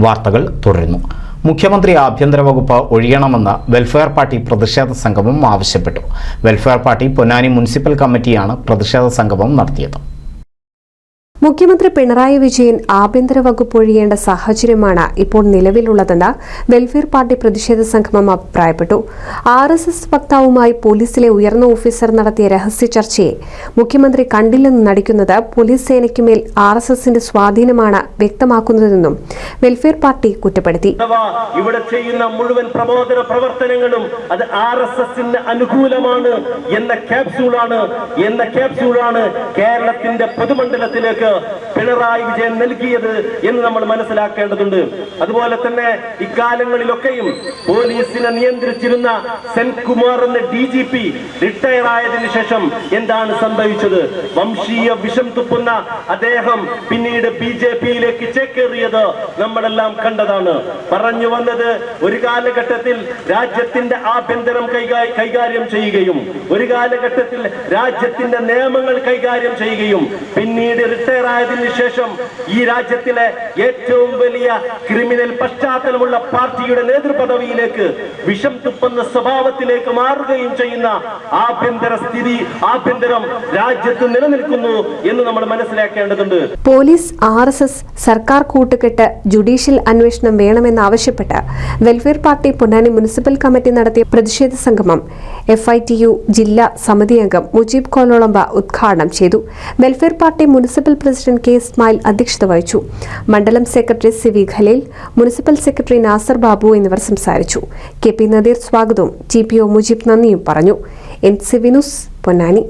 വാർത്തകൾ തുടരുന്നു. മുഖ്യമന്ത്രി ആഭ്യന്തര വകുപ്പ് ഒഴിയണമെന്ന് വെൽഫെയർ പാർട്ടി പ്രതിഷേധ സംഗമം ആവശ്യപ്പെട്ടു. വെൽഫെയർ പാർട്ടി പൊന്നാനി മുനിസിപ്പൽ കമ്മിറ്റിയാണ് പ്രതിഷേധ സംഗമം നടത്തിയത്. മുഖ്യമന്ത്രി പിണറായി വിജയൻ ആഭ്യന്തര വകുപ്പ് ഒഴിയേണ്ട സാഹചര്യമാണ് ഇപ്പോൾ നിലവിലുള്ളതെന്ന് വെൽഫെയർ പാർട്ടി പ്രതിഷേധ സംഗമം അഭിപ്രായപ്പെട്ടു. ആർ എസ് എസ് വക്താവുമായി പോലീസിലെ ഉയർന്ന ഓഫീസർ നടത്തിയ രഹസ്യ ചർച്ചയെ മുഖ്യമന്ത്രി കണ്ടില്ലെന്ന് നടിക്കുന്നത് പോലീസ് സേനയ്ക്കുമേൽ ആർ എസ് എസിന്റെ സ്വാധീനമാണ് വ്യക്തമാക്കുന്നതെന്നും വെൽഫെയർ പാർട്ടി കുറ്റപ്പെടുത്തി. ഇവിടെ ചെയ്യുന്ന മുഴുവൻ പ്രബോധന പ്രവർത്തനങ്ങളും അത് ആർ എസ് എസിന് അനുകൂലമാണ് എന്ന ക്യാപ്സ്യൂളാണ് എന്ന ക്യാപ്സ്യൂളാണ് കേരളത്തിന്റെ പൊതുമണ്ഡലത്തിലേക്ക് down. പിണറായി വിജയൻ നൽകിയത് എന്ന് നമ്മൾ മനസ്സിലാക്കേണ്ടതുണ്ട്. അതുപോലെ തന്നെ ഇക്കാലങ്ങളിലൊക്കെയും പോലീസിനെ നിയന്ത്രിച്ചിരുന്ന സെൻകുമാർ എന്ന ഡി ജി പി റിട്ടയർ ആയതിനു ശേഷം എന്താണ് സംഭവിച്ചത്? വംശീയ വിഷം തുപ്പുന്ന അദ്ദേഹം പിന്നീട് ബി ജെ പിയിലേക്ക് ചേക്കേറിയത് നമ്മളെല്ലാം കണ്ടതാണ്. പറഞ്ഞു വന്നത് ഒരു കാലഘട്ടത്തിൽ രാജ്യത്തിന്റെ ആഭ്യന്തരം കൈകാര്യം ചെയ്യുകയും ഒരു കാലഘട്ടത്തിൽ രാജ്യത്തിന്റെ നിയമങ്ങൾ കൈകാര്യം ചെയ്യുകയും പിന്നീട് റിട്ടയർ ആയതിനു ശേഷം ഈ രാജ്യത്തിലെ ഏറ്റവും വലിയ ക്രിമിനൽ പശ്ചാത്തലമുള്ള പാർട്ടിയുടെ നേതൃപദവിയിലേക്ക് വിഷം തുപ്പുന്ന സ്വഭാവത്തിലേക്ക് മാറുകയും ചെയ്യുന്ന ആഭ്യന്തര സ്ഥിതി ആഭ്യന്തരം രാജ്യത്ത് നിലനിൽക്കുന്നു എന്ന് നമ്മൾ മനസ്സിലാക്കേണ്ടതുണ്ട്. പോലീസ് ആർ സർക്കാർ കൂട്ടുകെട്ട് ജുഡീഷ്യൽ അന്വേഷണം വേണമെന്നാവശ്യപ്പെട്ട് welfare party Ponnani municipal committee നടത്തിയ പ്രതിഷേധ സംഗമം എഫ് ഐ ടി യു ജില്ലാ സമിതി അംഗം മുജീബ് കോലോളമ്പ ഉദ്ഘാടനം ചെയ്തു. Welfare party municipal president K. Ismail അധ്യക്ഷത വഹിച്ചു. മണ്ഡലം secretary C V Khaleel municipal secretary Nasar Babu എന്നിവർ സംസാരിച്ചു. കെ പി നദീർ സ്വാഗതവും ടി പി ഒ മുജീബ് നന്ദിയും പറഞ്ഞു. N C Vinus Ponnani.